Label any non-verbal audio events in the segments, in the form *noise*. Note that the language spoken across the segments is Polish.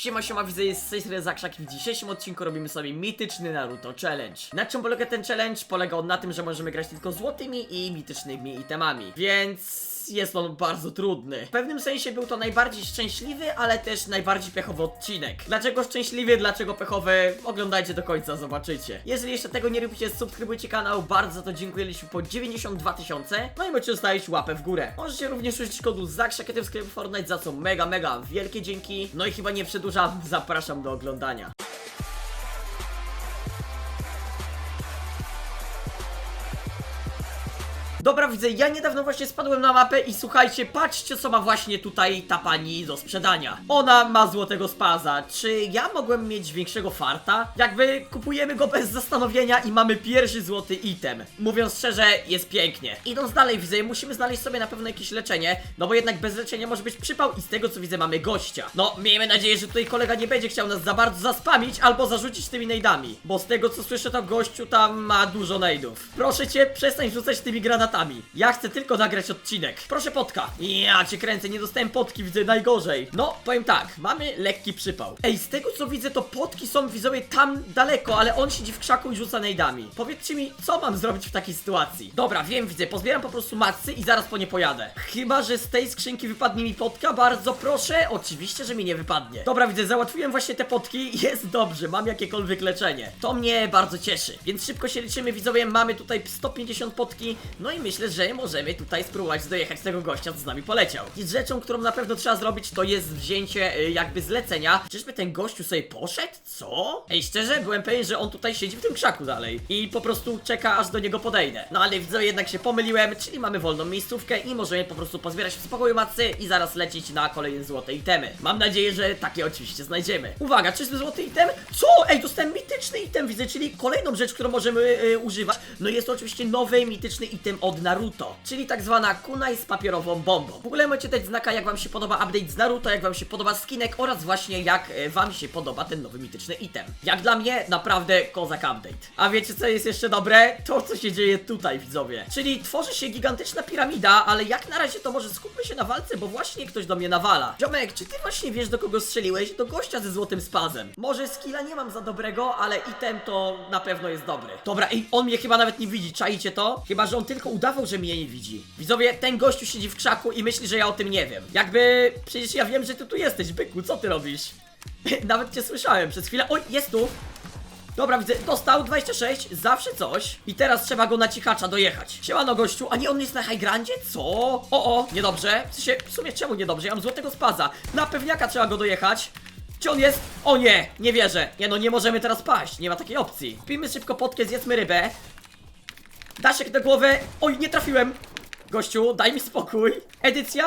Siema, siema, widzę, jest z tej Zakrzak i w dzisiejszym odcinku robimy sobie mityczny Naruto Challenge. Na czym polega ten challenge? Polega on na tym, że możemy grać tylko złotymi i mitycznymi itemami, więc jest on bardzo trudny. W pewnym sensie był to najbardziej szczęśliwy, ale też najbardziej pechowy odcinek. Dlaczego szczęśliwy, dlaczego pechowy? Oglądajcie do końca, zobaczycie. Jeżeli jeszcze tego nie robicie, subskrybujcie kanał, bardzo to dziękujeliśmy po 92 tysiące. No i możecie zostawić łapę w górę. Możecie również użyć kodu ZAKSZAKETY w sklepie Fortnite, za co mega, mega wielkie dzięki. No i chyba nie przedłużam, zapraszam do oglądania. Dobra, widzę, ja niedawno właśnie spadłem na mapę i słuchajcie, patrzcie co ma właśnie tutaj ta pani do sprzedania. Ona ma złotego spaza. Czy ja mogłem mieć większego farta? Jakby kupujemy go bez zastanowienia i mamy pierwszy złoty item. Mówiąc szczerze, jest pięknie. Idąc dalej, widzę, musimy znaleźć sobie na pewno jakieś leczenie, no bo jednak bez leczenia może być przypał i z tego co widzę mamy gościa. No, miejmy nadzieję, że tutaj kolega nie będzie chciał nas za bardzo zaspamić albo zarzucić tymi nejdami, bo z tego co słyszę to gościu tam ma dużo nejdów. Proszę cię, przestań rzucać tymi granatami. Ja chcę tylko nagrać odcinek. Proszę potka. Ja cię kręcę, nie dostałem potki, widzę najgorzej. No, powiem tak, mamy lekki przypał. Ej, z tego co widzę, to potki są widzowie tam daleko, ale on siedzi w krzaku i rzuca nejdami. Powiedzcie mi, co mam zrobić w takiej sytuacji? Dobra, wiem, widzę, pozbieram po prostu macy i zaraz po nie pojadę. Chyba, że z tej skrzynki wypadnie mi potka, bardzo proszę. Oczywiście, że mi nie wypadnie. Dobra, widzę, załatwiłem właśnie te potki, *laughs* jest dobrze, mam jakiekolwiek leczenie. To mnie bardzo cieszy. Więc szybko się liczymy, widzowie, mamy tutaj 150 potki, no i myślę, że możemy tutaj spróbować dojechać tego gościa, co z nami poleciał. I rzeczą, którą na pewno trzeba zrobić, to jest wzięcie y, jakby zlecenia. Czyżby ten gościu sobie poszedł? Co? Ej, szczerze, byłem pewien, że on tutaj siedzi w tym krzaku dalej i po prostu czeka, aż do niego podejdę. No ale widzę, jednak się pomyliłem, czyli mamy wolną miejscówkę i możemy po prostu pozbierać w spokoju matcy i zaraz lecieć na kolejne złote itemy. Mam nadzieję, że takie oczywiście znajdziemy. Uwaga, czyżby złoty item? Co? Ej, dostałem mityczny item, widzę, czyli kolejną rzecz, którą możemy y, używać. No jest to oczywiście nowy mityczny item od Naruto, czyli tak zwana kunai z papierową bombą. W ogóle możecie dać znaka, jak wam się podoba update z Naruto, jak wam się podoba skinek oraz właśnie jak e, wam się podoba ten nowy mityczny item. Jak dla mnie, naprawdę kozak update. A wiecie co jest jeszcze dobre? To co się dzieje tutaj, widzowie. Czyli tworzy się gigantyczna piramida, ale jak na razie to może skupmy się na walce, bo właśnie ktoś do mnie nawala. Ziomek, czy ty właśnie wiesz do kogo strzeliłeś? Do gościa ze złotym spazem. Może skilla nie mam za dobrego, ale item to na pewno jest dobry. Dobra, ej, on mnie chyba nawet nie widzi, czaicie to? Chyba, że on tylko udawał, że mnie nie widzi. Widzowie, ten gościu siedzi w krzaku i myśli, że ja o tym nie wiem. Jakby, przecież ja wiem, że ty tu jesteś, byku, co ty robisz? *laughs* Nawet cię słyszałem przez chwilę. Oj, jest tu! Dobra, widzę, dostał 26, zawsze coś. I teraz trzeba go na cichacza dojechać. Siemano gościu, a nie on jest na high? Co? O, o, niedobrze. W sensie, w sumie czemu niedobrze? Ja mam złotego spaza. Na pewniaka trzeba go dojechać. Gdzie on jest? O nie, nie wierzę. Nie no, nie możemy teraz paść, nie ma takiej opcji. Pijmy szybko potkę, zjedzmy rybę. Daszek do głowy. Oj, nie trafiłem. Gościu, daj mi spokój. Edycja.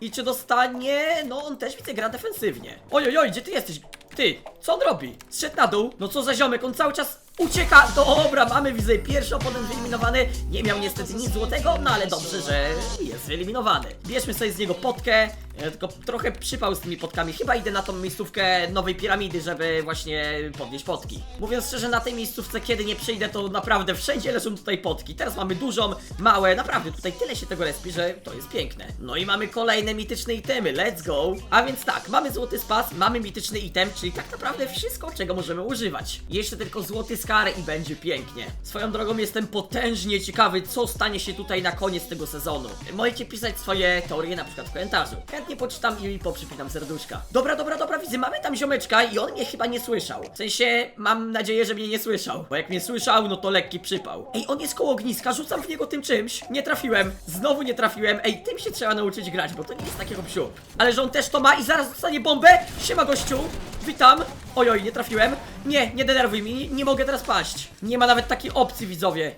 I czy dostanie? No, on też widzę gra defensywnie. Oj, oj, oj, gdzie ty jesteś? Ty, co on robi? Zszedł na dół. No co za ziomek, on cały czas ucieka. Dobra, mamy widzę pierwszy oponent wyeliminowany. Nie miał niestety nic złotego, no ale dobrze, że jest wyeliminowany. Bierzmy sobie z niego potkę. E, Tylko trochę przypał z tymi potkami. Chyba idę na tą miejscówkę nowej piramidy, żeby właśnie podnieść potki. Mówiąc szczerze, na tej miejscówce, kiedy nie przyjdę, to naprawdę wszędzie leżą tutaj potki. Teraz mamy dużą, małe, naprawdę tutaj tyle się tego respi, że to jest piękne. No i mamy kolejne mityczne itemy, let's go! A więc tak, mamy złoty spas, mamy mityczny item, czyli tak naprawdę wszystko, czego możemy używać. Jeszcze tylko złoty skar i będzie pięknie. Swoją drogą jestem potężnie ciekawy, co stanie się tutaj na koniec tego sezonu. Możecie pisać swoje teorie na przykład w komentarzu. Poczytam i poprzypinam serduszka. Dobra, dobra, dobra, widzę, mamy tam ziomeczka i on mnie chyba nie słyszał. W sensie, mam nadzieję, że mnie nie słyszał, bo jak mnie słyszał, no to lekki przypał. Ej, on jest koło ogniska, rzucam w niego tym czymś. Nie trafiłem, znowu nie trafiłem. Ej, tym się trzeba nauczyć grać, bo to nie jest takiego psiup. Ale że on też to ma i zaraz dostanie bombę. Siema gościu, witam. Ojoj, nie trafiłem. Nie, nie denerwuj mi, nie, nie mogę teraz paść. Nie ma nawet takiej opcji, widzowie.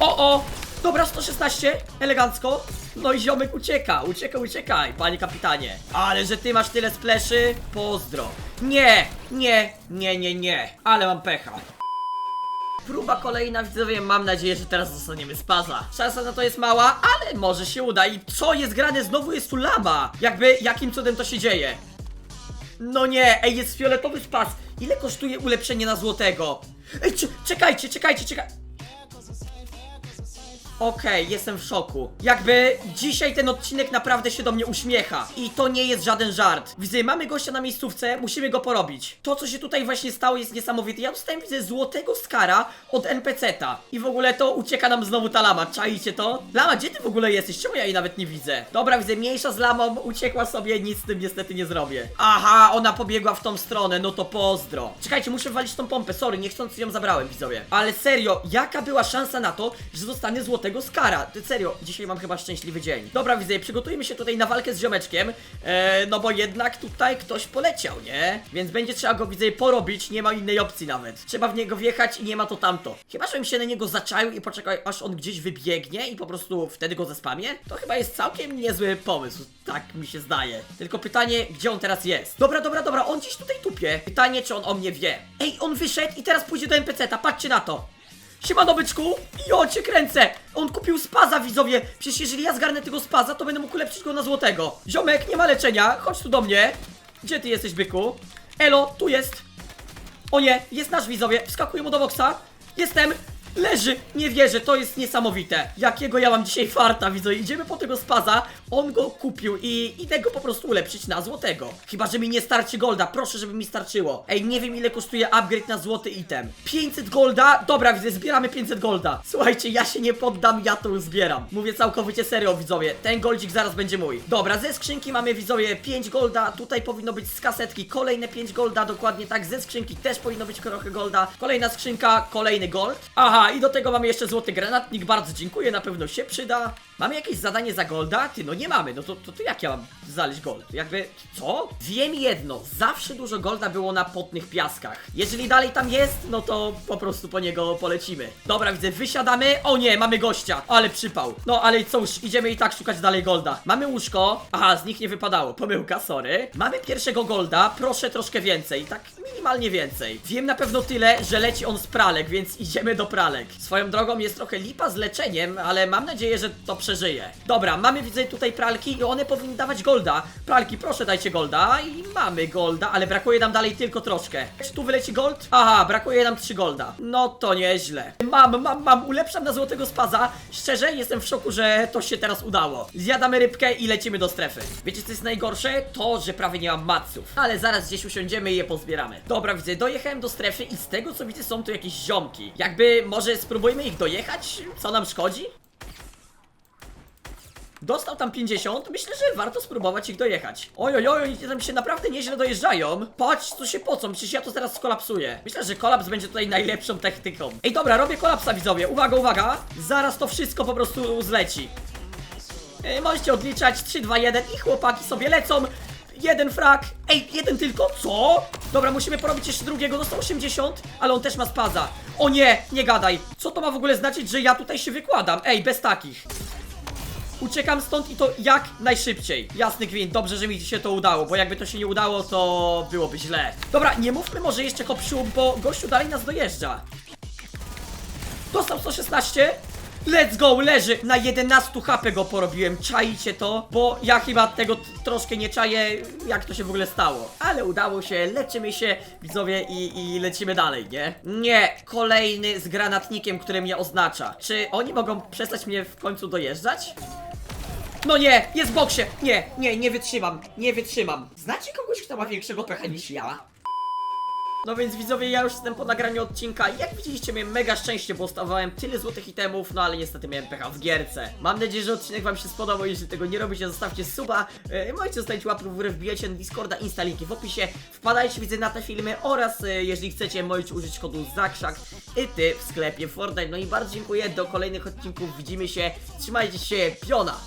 O, o! Dobra, 116, elegancko. No i ziomek ucieka, ucieka, uciekaj, panie kapitanie. Ale że ty masz tyle spleszy, pozdro. Nie, nie, nie, nie, nie, ale mam pecha. Próba kolejna, widzowie, mam nadzieję, że teraz dostaniemy spaza. Szansa na to jest mała, ale może się uda. I co jest grane? Znowu jest tu lama. Jakby, jakim cudem to się dzieje? No nie, ej, jest fioletowy spas. Ile kosztuje ulepszenie na złotego? Ej, cze- czekajcie, czekajcie, czekaj. Okej, jestem w szoku. Jakby dzisiaj ten odcinek naprawdę się do mnie uśmiecha. I to nie jest żaden żart. Widzę, mamy gościa na miejscówce, musimy go porobić. To, co się tutaj właśnie stało, jest niesamowite. Ja dostałem, widzę, złotego skara od NPC-ta. I w ogóle to ucieka nam znowu ta lama. Czaicie to? Lama, gdzie ty w ogóle jesteś? Czemu ja jej nawet nie widzę? Dobra, widzę, mniejsza z lamą, uciekła sobie, nic z tym niestety nie zrobię. Aha, ona pobiegła w tą stronę, no to pozdro. Czekajcie, muszę walić tą pompę, sorry, niechcący ją zabrałem, widzowie. Ale serio, jaka była szansa na to, że dostanę złotego skara? Ty, Serio, dzisiaj mam chyba szczęśliwy dzień. Dobra, widzę, przygotujmy się tutaj na walkę z ziomeczkiem, e, no bo jednak tutaj ktoś poleciał, nie? Więc będzie trzeba go, widzę, porobić, nie ma innej opcji nawet. Trzeba w niego wjechać i nie ma to tamto. Chyba, żebym się na niego zaczaił i poczekał, aż on gdzieś wybiegnie i po prostu wtedy go zespamię? To chyba jest całkiem niezły pomysł, tak mi się zdaje. Tylko pytanie, gdzie on teraz jest? Dobra, dobra, dobra, on gdzieś tutaj tupie. Pytanie, czy on o mnie wie. Ej, on wyszedł i teraz pójdzie do NPC-ta, patrzcie na to. Siemano byczku! Jo, cię kręcę! On kupił spaza, widzowie! Przecież jeżeli ja zgarnę tego spaza, to będę mógł ulepszyć go na złotego. Ziomek, nie ma leczenia, chodź tu do mnie. Gdzie ty jesteś, byku? Elo, tu jest. O nie, jest nasz widzowie, wskakuję mu do boksa. Jestem! Leży! Nie wierzę, to jest niesamowite. Jakiego ja mam dzisiaj farta, widzowie. Idziemy po tego spaza, on go kupił i idę go po prostu ulepszyć na złotego. Chyba, że mi nie starczy golda, proszę, żeby mi starczyło. Ej, nie wiem ile kosztuje upgrade na złoty item. 500 golda? Dobra, widzę, zbieramy 500 golda. Słuchajcie, ja się nie poddam, ja to zbieram. Mówię całkowicie serio, widzowie. Ten goldzik zaraz będzie mój. Dobra, ze skrzynki mamy, widzowie, 5 golda. Tutaj powinno być z kasetki kolejne 5 golda, dokładnie tak. Ze skrzynki też powinno być trochę golda. Kolejna skrzynka, kolejny gold. Aha, i do tego mamy jeszcze złoty granatnik. Bardzo dziękuję, na pewno się przyda. Mamy jakieś zadanie za golda? Ty, no nie mamy. No to, to, to jak ja mam znaleźć gold? Jakby, co? Wiem jedno, zawsze dużo golda było na potnych piaskach. Jeżeli dalej tam jest, no to po prostu po niego polecimy. Dobra, widzę, wysiadamy. O nie, mamy gościa, ale przypał. No ale cóż, idziemy i tak szukać dalej golda. Mamy łóżko. Aha, z nich nie wypadało. Pomyłka, sorry. Mamy pierwszego golda, proszę troszkę więcej. Tak minimalnie więcej. Wiem na pewno tyle, że leci on z pralek, więc idziemy do pralek. Swoją drogą jest trochę lipa z leczeniem, ale mam nadzieję, że to przeżyje. Dobra, mamy widzę tutaj pralki i one powinny dawać golda. Pralki, proszę dajcie golda i mamy golda, ale brakuje nam dalej tylko troszkę. Czy tu wyleci gold? Aha, brakuje nam 3 golda. No to nieźle. Mam, mam, mam, ulepszam na złotego spaza. Szczerze, jestem w szoku, że to się teraz udało. Zjadamy rybkę i lecimy do strefy. Wiecie co jest najgorsze? To, że prawie nie mam maców. Ale zaraz gdzieś usiądziemy i je pozbieramy. Dobra, widzę, dojechałem do strefy i z tego co widzę są tu jakieś ziomki. Jakby może spróbujmy ich dojechać? Co nam szkodzi? Dostał tam 50, myślę, że warto spróbować ich dojechać. Oj, oj, oj, tam się naprawdę nieźle dojeżdżają. Patrz, co się pocą, przecież ja to teraz skolapsuję. Myślę, że kolaps będzie tutaj najlepszą techniką. Ej, dobra, robię kolapsa, widzowie. Uwaga, uwaga. Zaraz to wszystko po prostu zleci. Ej, możecie odliczać 3, 2, 1 i chłopaki sobie lecą. Jeden frak. Ej, jeden tylko? Co? Dobra, musimy porobić jeszcze drugiego. Dostał 80, ale on też ma spaza. O nie, nie gadaj. Co to ma w ogóle znaczyć, że ja tutaj się wykładam? Ej, bez takich. Uciekam stąd i to jak najszybciej. Jasny gwint, dobrze, że mi się to udało, bo jakby to się nie udało, to byłoby źle. Dobra, nie mówmy może jeszcze kopsiu, bo gościu dalej nas dojeżdża. Dostał 116. Let's go, leży! Na 11 HP go porobiłem, czaicie to? Bo ja chyba tego troszkę nie czaję, jak to się w ogóle stało. Ale udało się, leczymy się, widzowie, i, i lecimy dalej, nie? Nie, kolejny z granatnikiem, który mnie oznacza. Czy oni mogą przestać mnie w końcu dojeżdżać? No nie, jest w boksie! Nie, nie, nie wytrzymam, nie wytrzymam. Znacie kogoś, kto ma większego pecha niż ja? No więc widzowie, ja już jestem po nagraniu odcinka jak widzieliście miałem mega szczęście, bo stawałem tyle złotych itemów, no ale niestety miałem pecha w gierce. Mam nadzieję, że odcinek wam się spodobał, jeśli tego nie robicie, zostawcie suba, yy, możecie zostawić łapkę w górę, wbijajcie na Discorda, Insta, linki w opisie, wpadajcie widzę na te filmy oraz yy, jeżeli chcecie, możecie użyć kodu ZAKSZAK i ty w sklepie Fortnite. No i bardzo dziękuję, do kolejnych odcinków widzimy się, trzymajcie się, piona!